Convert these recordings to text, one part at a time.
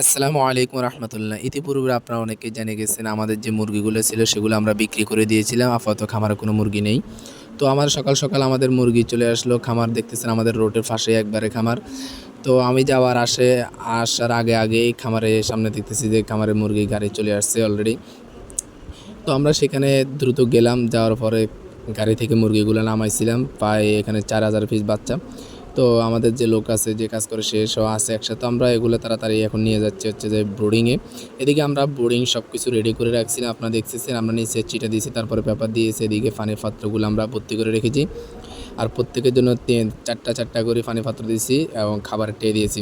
আসসালামু আলাইকুম রহমতুল্লাহ। ইতিপূর্বে আপনারা অনেকে জেনে গেছেন, আমাদের যে মুরগিগুলো ছিল সেগুলো আমরা বিক্রি করে দিয়েছিলাম। আপাতত খামারে কোনো মুরগি নেই। তো আমার সকাল সকাল আমাদের মুরগি চলে আসলো। খামার দেখতেছেন আমাদের রোডের পাশে একবারে খামার। তো আমি যাওয়ার আসে, আসার আগে আগেই খামারে সামনে দেখতেছি যে খামারে মুরগি গাড়ি চলে আসছে অলরেডি তো আমরা সেখানে দ্রুত গেলাম। যাওয়ার পরে গাড়ি থেকে মুরগিগুলো নামাইছিলাম। প্রায় এখানে চার হাজার পিস বাচ্চা। তো আমাদের যে লোক আছে, যে কাজ করে, সে সব আছে একসাথে। আমরা এগুলো তাড়াতাড়ি এখন নিয়ে যাচ্ছি হচ্ছে যে বোর্ডিংয়ে এদিকে আমরা বোর্ডিং সব কিছু রেডি করে রাখছিলাম আপনারা দেখতেছেন, আমরা নিচে চিটা দিয়েছি, তারপরে পেপার দিয়েছি, এদিকে পানির পাত্রগুলো আমরা ভর্তি করে রেখেছি। আর প্রত্যেকের জন্য চারটা চারটা করে পানি পাত্র দিয়েছি এবং খাবার টে দিয়েছি।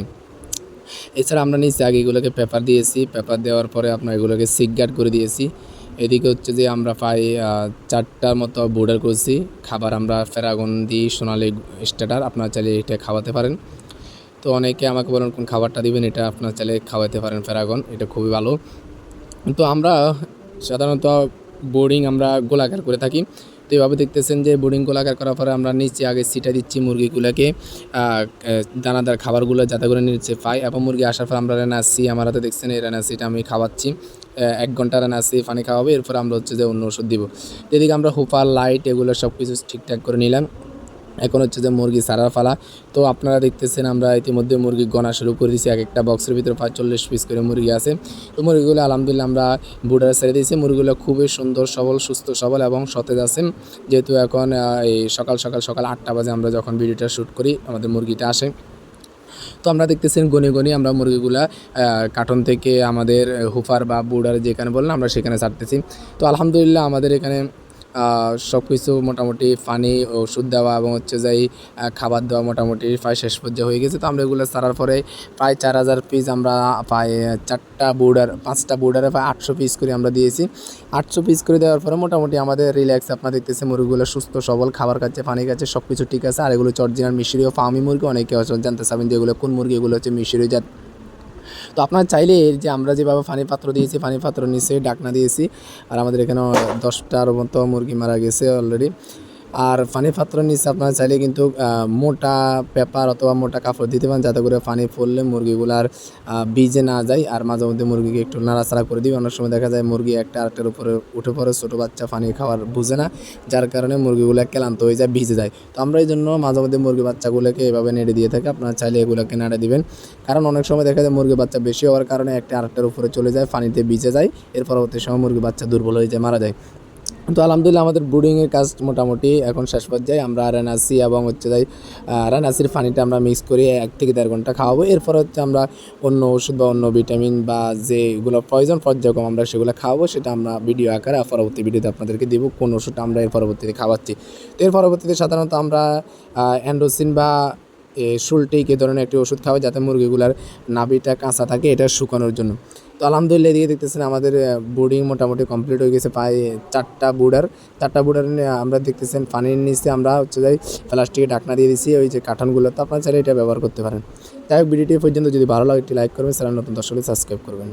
এছাড়া আমরা নিচে আগে এগুলোকে পেপার দিয়েছি পেপার দেওয়ার পরে আপনার এগুলোকে সিক গার্ড করে দিয়েছি। এদিকে হচ্ছে যে আমরা প্রায় চারটার মতো বোর্ডার করছি। খাবার আমরা ফেরাগন দিই সোনালি স্টার্টার আপনারা চাইলে এটা খাওয়াতে পারেন। তো অনেকে আমাকে বলেন, কোন খাবারটা দিবেন? এটা আপনারা চাইলে খাওয়াতে পারেন ফেরাগন, এটা খুবই ভালো। তো আমরা সাধারণত বোর্ডিং আমরা গোলাকার করে থাকি। তো এভাবে দেখতেছেন যে বোর্ডিং গোলাকার করার পরে আমরা নিচে আগে সিটা দিচ্ছি মুরগিগুলোকে দানাদার খাবারগুলো যাতে করে নিচে পাই এবং মুরগি আসার পর আমরা রানাসি, আমার হাতে দেখছেন এই রানাসিটা আমি খাওয়াচ্ছি। এক ঘণ্টা রানাসি পানি খাওয়াবো এরপর আমরা হচ্ছে যে অন্য ওষুধ দিব। এদিকে আমরা হুফার লাইট এগুলো সব কিছু ঠিকঠাক করে নিলাম। এখন হচ্ছে যে মুরগি সারার ফালা তো আপনারা দেখতেছেন আমরা ইতিমধ্যে মুরগি গণা শুরু করে দিয়েছি। এক একটা বক্সের ভিতরে চল্লিশ পিস করে মুরগি আছে। তো মুরগিগুলো আলহামদুলিল্লাহ আমরা বুডারে ছেড়ে দিয়েছি। মুরগিগুলো খুবই সুন্দর, সবল, সুস্থ, সবল এবং সতেজ আছেন। যেহেতু এখন এই সকাল সকাল সকাল আটটা বাজে আমরা যখন ভিডিওটা শ্যুট করি, আমাদের মুরগিটা আসে। তো আমরা দেখতেছেন গনে গনি আমরা মুরগিগুলা কার্টন থেকে আমাদের হুফার বা বুডার যেখানে বললাম আমরা সেখানে ছাড়তেছি। তো আলহামদুলিল্লাহ আমাদের এখানে সব কিছু মোটামুটি পানি ওষুধ দেওয়া এবং হচ্ছে যাই খাবার দেওয়া মোটামুটি প্রায় শেষ পর্যায়ে হয়ে গেছে। তো আমরা এগুলো ছাড়ার পরে প্রায় চার হাজার পিস আমরা প্রায় চারটা বোর্ডার পাঁচটা বোর্ডারে প্রায় আটশো পিস করে আমরা দিয়েছি। আটশো পিস করে দেওয়ার পরে মোটামুটি আমাদের রিল্যাক্স আপনার দেখতেছে মুরগিগুলো সুস্থ, সবল, খাবার খাচ্ছে পানি খাচ্ছে সব কিছু ঠিক আছে। আর এগুলো চর্জিনার মিশরীয় ফার্মি মুরগি, অনেকে জানতে চাবেন যে এগুলো কোন মুরগি, এগুলো হচ্ছে মিশরীয় জাত তো আপনারা চাইলে যে আমরা যেভাবে পানি পাত্র দিয়েছি পানি পাত্র নিচে ডাকনা দিয়েছি, আর আমাদের এখানে দশটার মতো মুরগি মারা গেছে অলরেডি আর পানি পাত্র নিচে আপনারা চাইলে কিন্তু মোটা পেপার অথবা মোটা কাপড় দিতে পারেন, যাতে করে পানি পড়লে মুরগিগুলার ভিজে না যায়। আর মাঝে মধ্যে মুরগিকে একটু নাড়াচাড়া করে দিবে অনেক সময় দেখা যায় মুরগি একটা আরেকটার উপরে উঠে পড়ে, ছোটো বাচ্চা পানি খাওয়ার বুঝে না, যার কারণে মুরগিগুলো ক্লান্ত হয়ে যায়, ভিজে যায়। তো আমরা এই জন্য মাঝে মধ্যে মুরগি বাচ্চাগুলোকে এভাবে নেড়ে দিয়ে থাকি। আপনারা চাইলে এগুলোকে নাড়ে দিবেন। কারণ অনেক সময় দেখা যায় মুরগি বাচ্চা বেশি হওয়ার কারণে একটা আরেকটার উপরে চলে যায় পানিতে ভিজে যায়। এর পরবর্তী সময় মুরগি বাচ্চা দুর্বল হয়ে যায়, মারা যায়। তো আলহামদুলিল্লাহ আমাদের ব্রুডিংয়ের কাজ মোটামুটি এখন শেষ পর্যায়ে। আমরা রানাসি এবং হচ্ছে যাই রানাসির পানিটা আমরা মিক্স করে এক থেকে দেড় ঘণ্টা খাওয়াবো। এরপর হচ্ছে আমরা অন্য ওষুধ বা অন্য ভিটামিন বা যেগুলো প্রয়োজন পর্যায়ক্রম আমরা সেগুলো খাওয়াবো, সেটা আমরা ভিডিও আকারে পরবর্তী ভিডিওতে আপনাদেরকে দেবো কোন ওষুধটা আমরা এর পরবর্তীতে খাওয়াচ্ছি। তো এর পরবর্তীতে সাধারণত আমরা অ্যান্ডোসিন বা, এ সুলটিক এ ধরনের একটি ওষুধ খাওয়া যাতে মুরগিগুলার নাভিটা কাঁচা থাকে, এটা শুকানোর জন্য। তো আলহামদুলিল্লাহ এদিকে দেখতেছেন আমাদের বোর্ডিং মোটামুটি কমপ্লিট হয়ে গেছে, প্রায় চারটা বোর্ডার চারটা বোর্ডার আমরা দেখতেছেন, পানির নিচে আমরা হচ্ছে যাই প্লাস্টিকের ঢাকনা দিয়ে দিচ্ছি ওই যে কাঠনগুলো তো আপনারা চাইলে এটা ব্যবহার করতে পারেন। যাই হোক, ভিডিওটি পর্যন্ত যদি ভালো লাগে, একটি লাইক করবেন, চ্যানেল নতুন দর্শকদের সাবস্ক্রাইব করবেন।